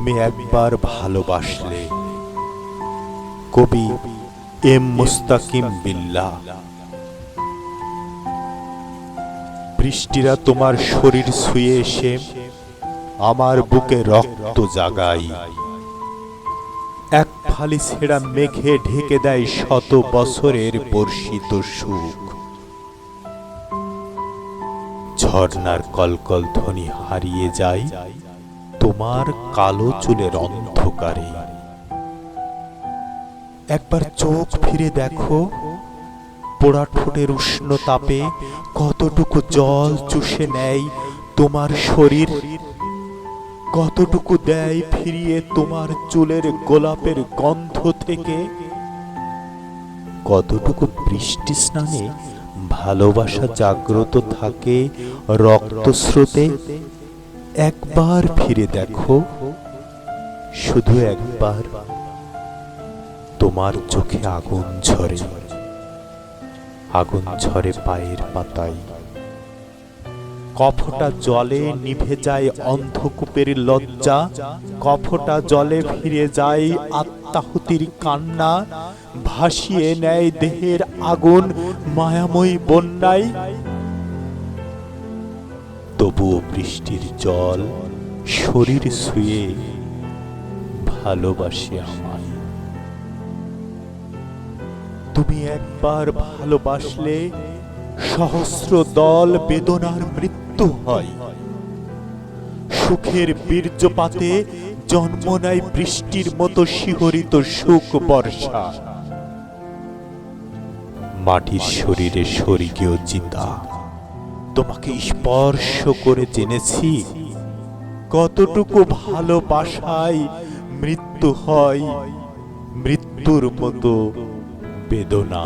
তুমি একবার ভালোবাসলে, কবি এম মুস্তাকিম বিল্লাহ। বৃষ্টিরা তোমার শরীর ছুঁয়ে এসে আমার বুকে রক্ত জাগাই এক ফালি ছেঁড়া মেঘে ঢেকে দেয় শত বছরের বর্ষিত সুখ। ঝর্ণার কলকল ধ্বনি হারিয়ে যায়। তোমার কালো চুলের অন্ধকারে। একবার চোখ ফিরে দেখো পোড়া ঠোঁটের উষ্ণ তাপে কতটুকু জল চুষে নেয় তোমার শরীর, কতটুকু দেয় ফিরিয়ে তোমার চুলের গোলাপের গন্ধ থেকে। কতটুকু বৃষ্টি স্নানে ভালোবাসা জাগ্রত থাকে রক্তস্রোতে একবার ফিরে দেখো, শুধু একবার তোমার চোখে আগুন ঝরে। আগুন ঝরে পায়ের পাতায়। কফটা জলে নিভে যায় অন্ধকূপের লজ্জা। কফটা জলে ফিরে যায় আত্মাহুতির কান্না। ভাসিয়ে নেয় দেহের আগুন, মায়াময়ী বন্যায়। তবুও বৃষ্টির জল শরীর ছুঁয়ে ভালোবাসে আমায়। তুমি একবার ভালোবাসলে সহস্র দল বেদনার মৃত্যু হয়। সুখের বীর্যপাতে জন্ম নেয় বৃষ্টির মতো শিহরিত সুখ বর্ষা। মাটির শরীরে স্বর্গীয় চিতা তোমাকে স্পর্শ করে জেনেছি। কতটুকু ভালোবাসায় মৃত্যু হয় মৃত্যুর মতো বেদনা।